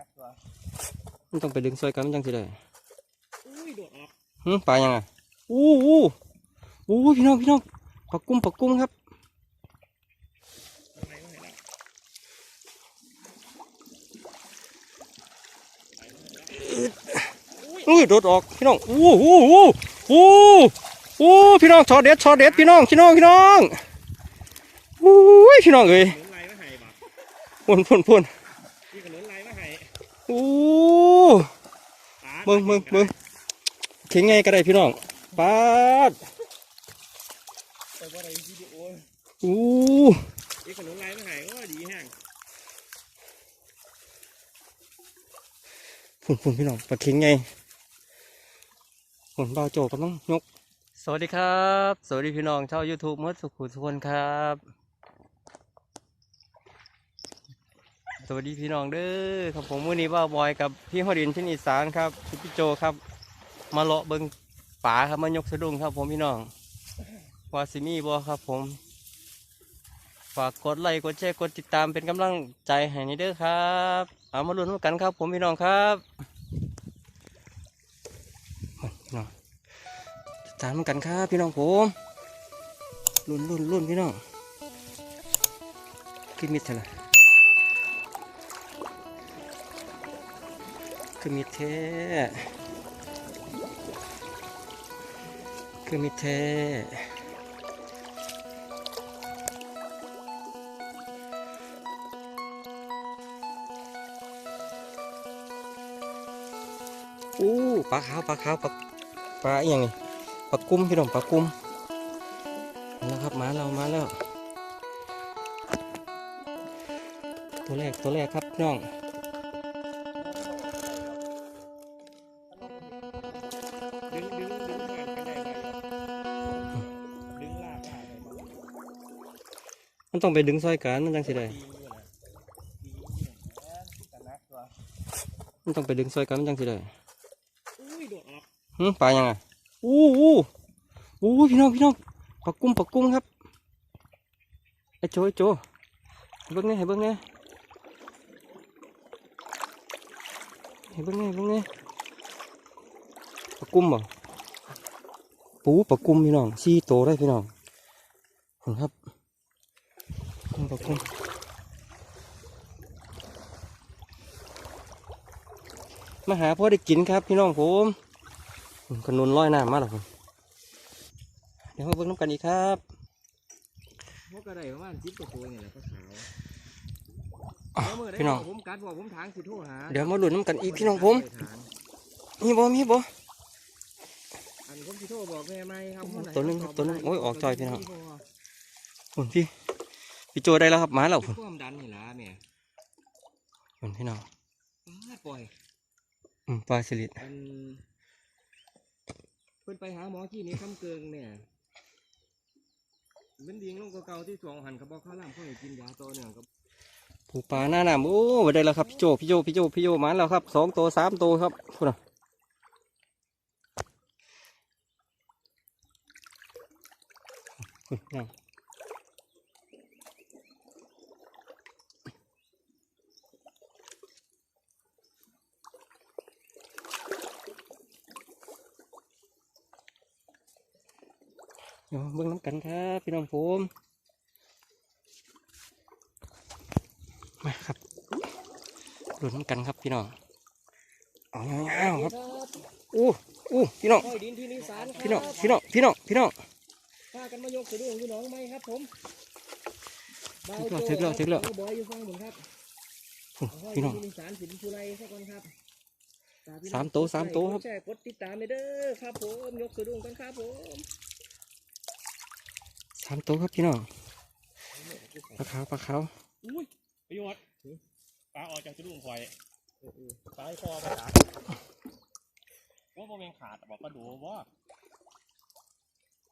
นักตัวมันต้องไปดึงซอยกันมันจังสิได้อุ้ยโดดออกหึปลายังอะอู้อู้อู้พี่น้องพี่น้องปักกุ้มปักกุ้มครับทำไมไม่เห็นละอุ้ยโดดออกพี่น้องอู้อู้อู้อู้อู้พี่น้องช็อตเด็ดช็อตเด็ดพี่น้องพี่น้องพี่น้องอู้ยพี่น้องเอ้ยขนุนลายมาให้บ่พ่นพ่นพ่น พี่ขนุนลายมาให้ อู้ปาดเบิ่งเบิ่งเบิ่งเข็งไงก็ได้พี่น้องปาดไปว่าอะไรวิดีโออู้พี่ขนุนลายมาให้โอ้ดีแห้งฝุ่นฝุ่นพี่น้องปลาเข็งไงฝุ่นเบาโจกำลังยก สวัสดีครับ สวัสดีพี่น้องชาว YouTube เมื่อสุขุทุกคนครับ สวัสดีพี่น้องเด้อครับผมวันนี้ว่าบอยกับพี่ฮอดินที่อีสานครับพี่โจครับ มาเลาะเบิงป่าครับมายกสะดุ้งครับ ผมพี่น้องวาซิมีบอครับ ผมฝากกดไลค์กดแชร์กดติดตามเป็นกำลังใจให้ในเด้อครับเอามาลุ้นกันครับ ผมพี่น้องครับพี่น้องติดตามกันครับพี่น้องผมลุ้นลุ้นลุ้นพี่น้องขึ้นมิดเท่าไหร่ ขึ้นมิดแท้ขึ้นมิดแท้อู้ปลาขาวปลาขาวปลาปลาอย่างนี้ปลากุ้มพี่น้องปลากุ้มมาแล้วครับมาแล้วมาแล้ว ตัวแรกตัวแรกครับพี่น้อง มันต้องไปดึงซอยกันมันจังสิได้ดีอยู่นะดีอยู่นะกันนักตัวมันต้องไปดึงซอยกันมันจังสิได้อุ้ยโดดออกหึปลายังอะอู้อู้อู้พี่น้องพี่น้องปลากุ้มปลากุ้มครับไอ้โจไอ้โจให้เบิ้งเนี่ยให้เบิ้งเนี่ยให้เบิ้งเนี่ยให้เบิ้งเนี่ยปลากุ้มบ่ปูปลากุ้มพี่น้องสี่โตได้พี่น้องขอบคุณครับ กุ้มปลากุ้มมาหาพ่อได้กินครับพี่น้องผมผมขนุนร้อยน้ำมาแล้วผมเดี๋ยวมาเบิ่งน้ำกันอีกครับพวกกระไดประมาณสิบกว่าตัวเนี่ยแหละก็ขาวอ้าวพี่น้องผมกัดบอกผมทางสิโทรหาเดี๋ยวมาหลุดน้ำกันอีกพี่น้องผมทางมีบ่มีบ่อันผมสิโทรบอกแม่ไหมครับคไตัวหนึ่งครับตัวหนึ่งโอ้ยออกจอยพี่น้องที่พ่ผมพี่ พี่โจได้แล้วครับมาแล้วผมความดันนี่ล่ะแม่ผมพี่น้องอ้าปล่อยอืมปลาสลิดอันเพิ่นไปหาหมอที่นี้คำเกิงเนี่ยเป็นดิงลงเก่าๆที่สองหันกระบอกข้าวล่ามเขาให้กินยาตัวเนี่ยครับผูปลาหน้าน้ำโอ้ได้แล้วครับพี่โจพี่โจพี่โจพี่โจมาแล้วครับสองตัวสามตัวครับคุณน่ะคุณพี่น้อง เดี๋ยวมาเบิ่งน้ำกันครับพี่น้องผมมาครับลุ้นน้ำกันครับพี่น้องเอาเงาวๆครับอู้อู้พี่น้องห้อยดินที่นิสานครับพี่น้องพี่น้องพี่น้องพี่น้องพากันมายกสะดุ้งอยู่หนองไม้ครับผมถึกแล้วถึกแล้วเบาบอยอยู่ฟังผมครับอู้ห้อยพี่น้องดินที่นิสานสินชุไรสักคนครับฝกพี่น้องสามโต๊ะสามโต๊ะครับกดแชร์กดติดตามเลยเด้อครับผมยกสะดุ้งกันครับผมสามตัวครับพี่น้องปลาขาวปลาขาวอุ้ยประโยชน์ปลาออกจากสะดุ้งข่อยปลาให้คอไปขาดว่าโมเมนขาดบอกกระดูว่า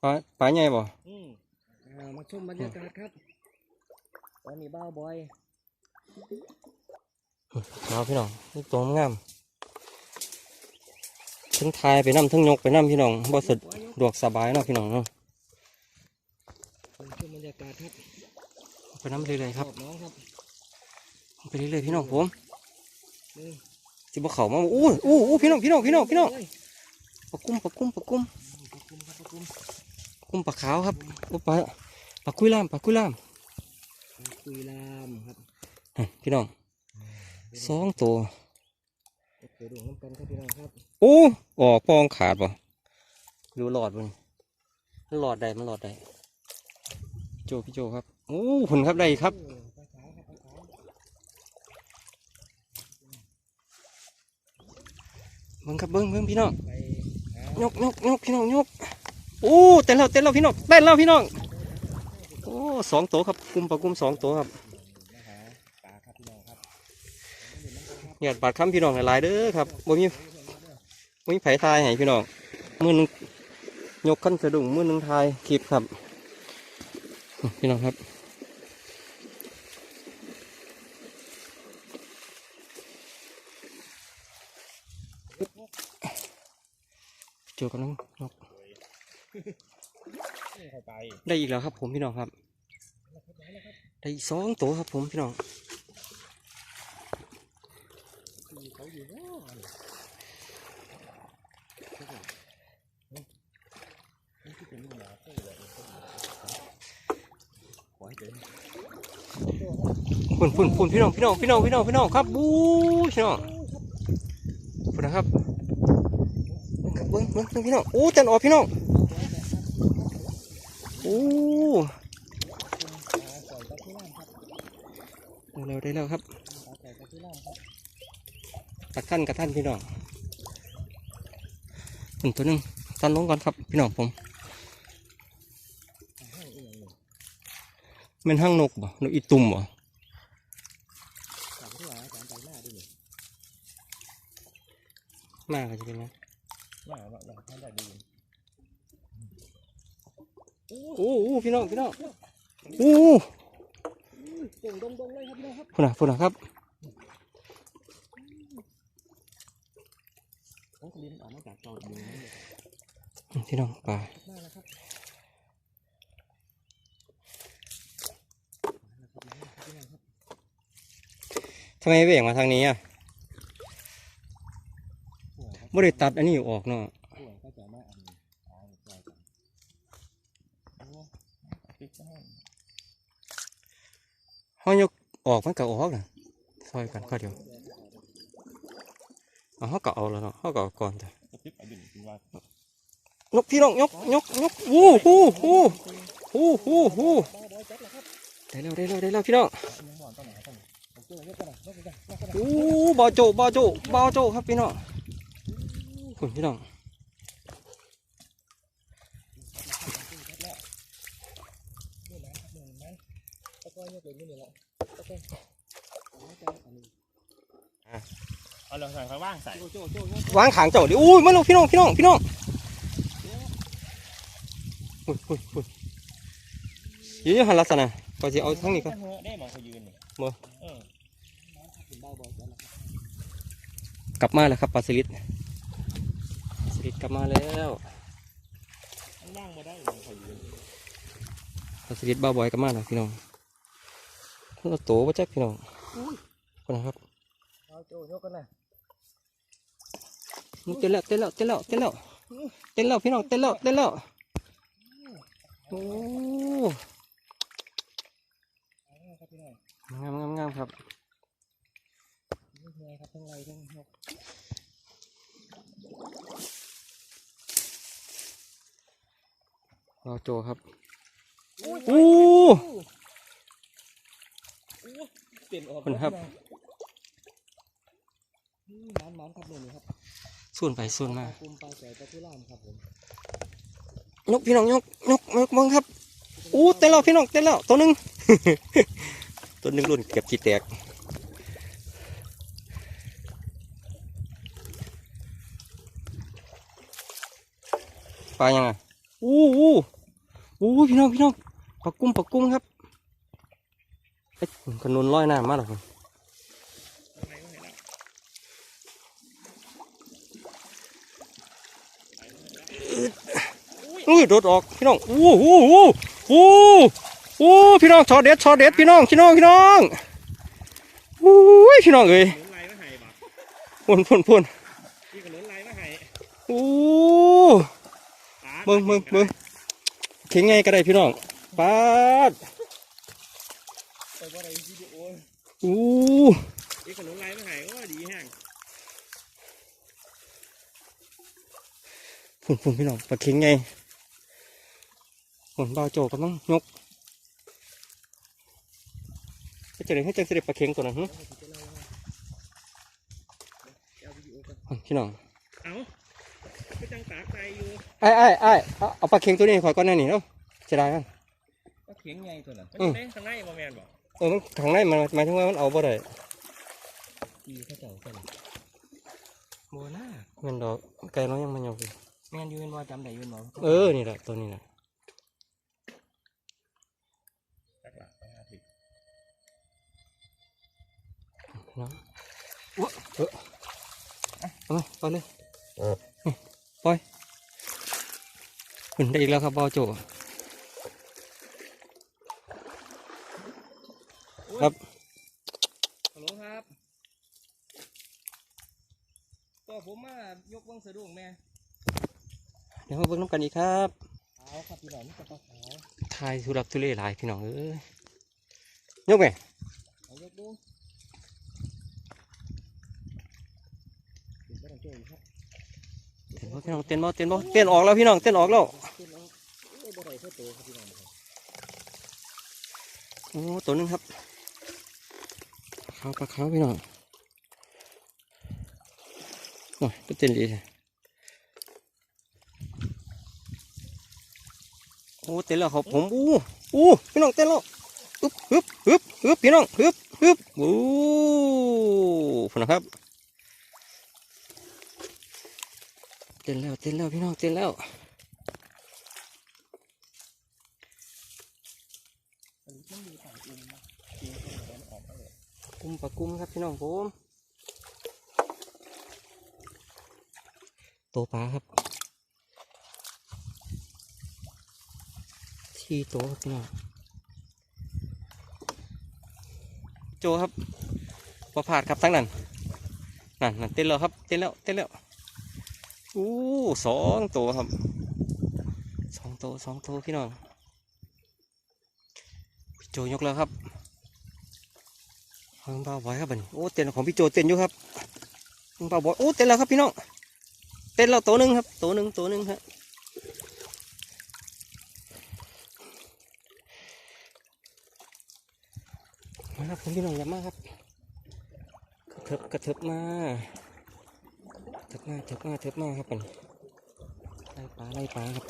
ปลาปลาใหญ่บ่อืมอ่ามาชมบรรยากาศครับตอนนี้บ้าวบอยขาวพี่น้องนี่ตัวงามทั้งทายไปน้ำทั้งยกไปน้ำพี่น้องบ่สะดวกสบายเนาะพี่น้องเนาะชมบรร ยากาศครับไปน้ำเรื่อยๆครับชอบน้องครับไปเรื่อยๆพี่น้องผมสิบ่เข้ามาอู้อู้อู้พี่น้องพี่น้องพี่น้องพี่น้องปลากุ้มปลากุ้มปลากุ้มปลากุ้มครับปลากุ้มกุ้มปลาขาวครับโอ้ปลาปลาคุยล่ามปลาคุยล่ามคุยลามครับอะพี่น้องสองตัวเดี๋ยวดูน้ำกันครับพี่น้องครับโอ้ออกปองขาดป่ะดูหลอดมันมันหลอดได้มันหลอดได้ โจพี่โจครับโอ้ผลครับได้ครับโอ้ปลาขาวครับเบิ้งครับเบิ้งเบิ้งพี่น้องยกยกยกพี่น้องยกโอ้เต้นแล้วเต้นแล้วพี่น้องเต้นแล้วพี่น้องโอ้สองตัวครับกุมปลากุมสองตัวครับมาหาปลาครับพี่ยบาดคำพี่น้องหลายเด้อครับบ่มีบ่มีไผทายให้พี่น้องมือนึงยกขั้นสะดุ้งมือนึงทายคลิปครับ พี่น้องครับ เจอกันน้องนกนี่เข้าไปได้อีกแล้วครับ ผมพี่น้องครับ ได้อีกสองตัวครับผมพี่น้อง คือเขาอยู่ว่านี่คือเป็นลูกหมาเท่เลยขอให้เป็น ฝุ่นฝุ่นฝุ่นพี่น้องพี่น้องพี่น้องพี่น้องพี่น้องครับบู๊พี่น้องฝุ่นนะครับเบิ้งเบิ้งเบิ้งพี่น้องโอ้จันออกพี่น้องโอ้ปลาใส่ปลาที่ล่างครับได้แล้วได้แล้วครับปลาใส่ปลาที่ล่างครับตะขั้นกระท่านพี่น้องหนึ่งตัวหนึ่งตันลงก่อนครับพี่น้องผมเองหนึ่งแมันห้างนกบ่นกอีตุ่มบ่ สามที่หลาสามใบหน้าด้วยนี่ มาก็จะเป็นไงหน้าเนาะหน้าท่านได้ดีโอ้โอ้พี่น้องพี่น้องโอ้โด่งดงดงเลยครับพี่น้องครับฝุ่นอะฝุ่นอะครับน้องกลินออกมาจากจอดอยู่นั่นเลยพี่น้องปลาทำไมเบี่ยงมาทางนี้อะ บ่ได้ตัดอันนี้ออกเนาะหัวก็จะมาอันนี้อ่าใช่กันโยกออกมันก็ออกนะซอยกันข้อเดียวเอาเขาก็เอาแล้วเนาะเขาก็เอาก่อนจ้ะกระติบเอาดิ่งจริงว่ายกพี่น้องยกยกยกวู้ฮู้ฮู้ฮู้ฮู้ฮู้บ้าบอยจัดแล้วครับได้แล้วได้แล้วได้แล้วพี่น้องยังหวานต้นไหนต้นไหนผมเจอยกกระดาโอ้บาโจบาโจบาโจครับพี่น้อง คุณพี่น้องนี่นะครับหนึ่งไหมตะก้อยยกเลยนี่แหละตะก้อยเอาเรื่องใส่ข้างว่างใส่โจโจโจโจวางขางเจ้าดิอุ้ยมาลูกพี่น้องพี่น้องพี่น้องอุ้ยอุ้ยอุ้ยยืนอยู่หันลักษณะก็จะเอาทั้งนี้ก่อนได้มองเขายืนนี่บ่เออเบาบอยจัดแล้วครับกลับมาแล้วครับปลาสลิดปลาสลิด กลับมาแล้วข้างล่างมาได้มองเขายืนปลาสลิดบ้าบอยกลับมาแล้วพี่น้องคนละโตว่าจักพี่น้องคนนะครับเอาโจยกกันนะเต้นแล้วเต้นแล้วเต้นแล้วเต้นแล้วเต้นแล้วพี่น้องเต้นแล้วเต้นแล้วโอ้ครับพี่น้องงามงามงามครับนี่ไงครับทั้งไรทั้งยก รอโจครับโอ้โอ้เปลี่ยนออกคุณครับมันมันครับเนี่ยครับส่วนไปส่วนมาปลาคุมปลาใส่ปลาที่ล่ามครับผมยกพี่น้องยกยกยกมังครับอู้เต้นแล้วพี่น้องเต้นแล้วตัวหนึ่งตัวหนึ่งรุ่นเก็บจีแตกปลายังไงอู้อู้ อู้พี่น้องพี่น้องปลากุ้งปลากุ้งครับไอ้ยขนุนลอยน้ำมาแล้วครับอุ้ยโดดออกพี่น้องอู้อู้อู้อู้อู้พี่น้องช็อตเด็ดช็อตเด็ดพี่น้องพี่น้องพี่น้องอู้ยพี่น้องเอ้ยหมุนไรไม่หายบ่พุ่นพุ่นพุ่นพี่ขนุนลายมาให้อู้ปาดเบิ่งเบิ่งเบิ่ง เข็งไงก็ได้พี่น้องปาดไปบ่ไออู้ขนุนลายมาให้โอ้ดีแห้งพุ่นพุ่นพี่น้องปลาเข็งไงพุ่นบ่าโจกำลังยกให้เจริญให้เจังเสด็จปลาเข็งตัวนั้นหึพี่น้อง จังตากใจอยู่ไอ้ไอ้ไอ้เอาเอาปลาเข็งตัวนี้ขอยก้อนหนั่นนี่เนาะจะได้กัน ก็เขียงไงตัวน่ะมันอืมเป็นข้างในบ่แม่นบ่เออมันข้างในมันหมายถึงว่ามันเอาบ่ได้ดีเขาเจ้ากันบ่น่าเงินดอกไก่น้อยยังมันยกอยู่แม่นอยู่เป็นบ่จำได้อยู่เป็นบ่เออนี่แหละตัวนี้แหละจักหลักไปหาถึงเนาะอุ๊ยเออเอามาปล่อยเลยนี่ ปล่อยขึ้นได้อีกแล้วครับบ่าวโจครับฮัลโหลครับก็ผมมายกเบิ้งสะดุ้งแม่ เดี๋ยวมาเบิ่งน้ำกันอีกครับขาวครับพี่น้องนี่กระเป๋าขาวทายทุรักทุเลหลายพี่น้องเอ้ยยกไหมเอายกดูเดี๋ยวต้องช่วยอีกครับ เต้นบ่พี่น้องเต้นบ่เต้นบ่เต้นออกแล้วพี่น้องเต้นออกแล้วขึ้นแล้วโอ้ยบ่ได้เท่าโตครับพี่น้องโอ้ตัวหนึงครับขาวปลาขาวพี่น้องโอ้ยก็เต้นดีโอ้เต้นแล้วครับผมอู้อู้พี่น้องเต้นแล้วอึบฮึบฮึบฮึบพี่น้องฮึบฮึบอู้พุ่นนะครับเต้นแล้วเต้นแล้วพี่น้องเต้นแล้วกุ้มปลากุ้มครับพี่น้องผมโตปลาครับที่โตครับพี่น้องโจครับประพาดครับทั้งนั้นนั่นนั่นเต้นแล้วครับเต้นแล้วเต้นแล้ว อู้สองตัวครับสองตัวสองตัวพี่น้องพี่โจยกแล้วครับเพิ่งเบาบอยครับบันโอ้เต้นของพี่โจเต้นอยู่ครับเพิ่งเบาบอยโอ้เต้นแล้วครับพี่น้องเต้นแล้วตัวหนึ่งครับตัวหนึ่งตัวหนึ่งครับมาครับผมพี่น้องอย่ามาครับกระเถิบกระเถิบมา เถิบมาเถิบมาเถิบมาครับมันไล่ปลาไล่ปลาครับ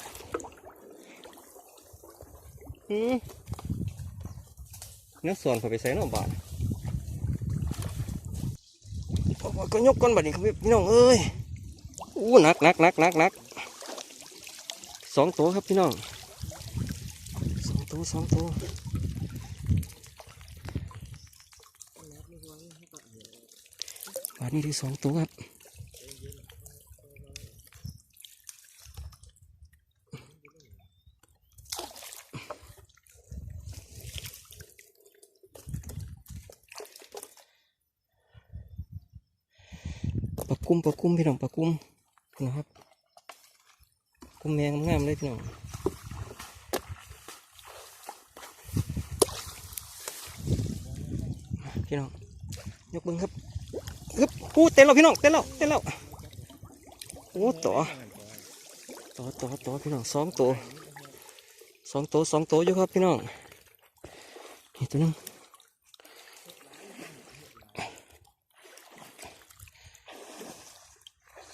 อืมเนื้อส่วนเขาไปใส่หน่อบาทโอ้ยก็ยกก้อนบัดนี้ครับพี่น้องเอ้ยอู้หนักหนักหนักหนักหนักสองตัวครับพี่น้องสองตัวสองตัวบัดนี้ที่สองตัวครับ กุ้มปลากุ้มพี่น้องปลากุ้มนะครับกุ้มแมงงามเลยพี่น้องพี่น้องยกบิ้งครับฮึบอู้เต้นแล้วพี่น้องเต้นแล้วเต้นแล้วโอ้ต่อต่อต่อต่อพี่น้องสองตัวสองตัวสองตัวอยู่ครับพี่น้องนี่ตัวหนึง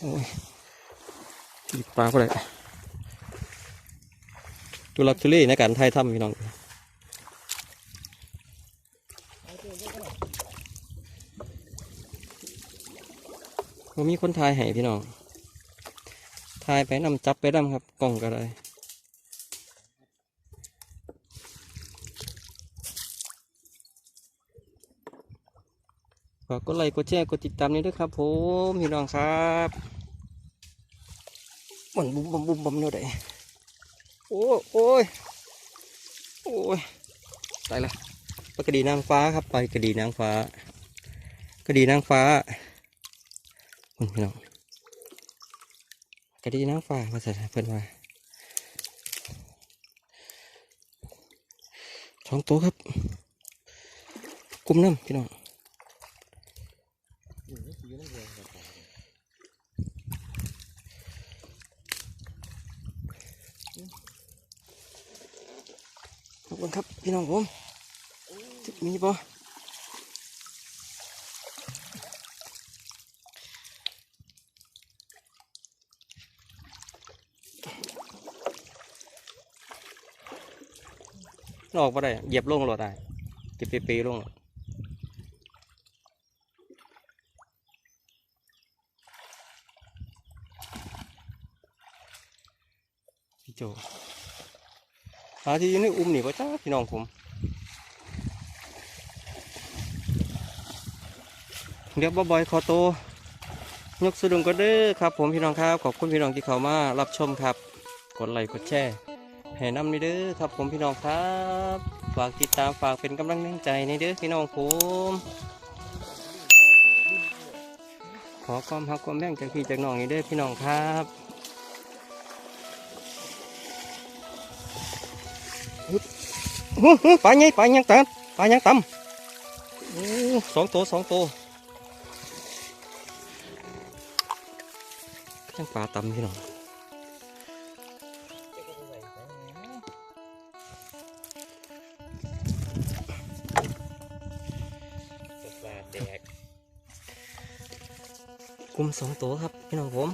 โอ้ยหยิบปลาก็ได้ตุลักทุเล่ในการไทยทำพี่น้องมันมีคนทายให้พี่น้องทายไปนำจับไปนำครับกล่องก็ได้ ฝากกดไลค์กดแชร์กดติดตามนี้ด้วยครับ ผมพี่น้องครับมันบุ้มบุ้มบุ้มบุ้มเนาะได้โอ้โอ้ยโอ้ยตายละปลากระดีนางฟ้าครับไปกระดีนางฟ้า กระดีนางฟ้าคุณพี่น้องกระดีน้ำฟ้าภาษาเพื่อนว่าสองตัวครับ กลุ่มน้ำพี่น้องขอบคุณครับพี่ น้องผมมีปะออกมาได้เหยียบลงรถได้เก็บปีๆลงพี่โจ หาที่อยู่ในอุ้มหนี่ป่จ้าพี่น้องผมเดี๋ยวบ่อยๆขอโตยกสะดุงก็เด้อครับ ผมพี่น้องครับขอบคุณพี่น้องที่เข้ามารับชมครับ กดไลค์กดแชร์ให้นำนี่เด้อครับ ผมพี่น้องครับ ฝากติดตามฝากเป็นกำลังใจในเด้อพี่น้องผมขอความรักความแบ่งจากพี่จากน้องนี่เด้อพี่น้องครับ ปลาใหญ่ปลายังตัปลายังตำโอ้สองตัวสองตัวจังปลาตำพี่น้องกลุ่มสองตัวครับพี่น้องผม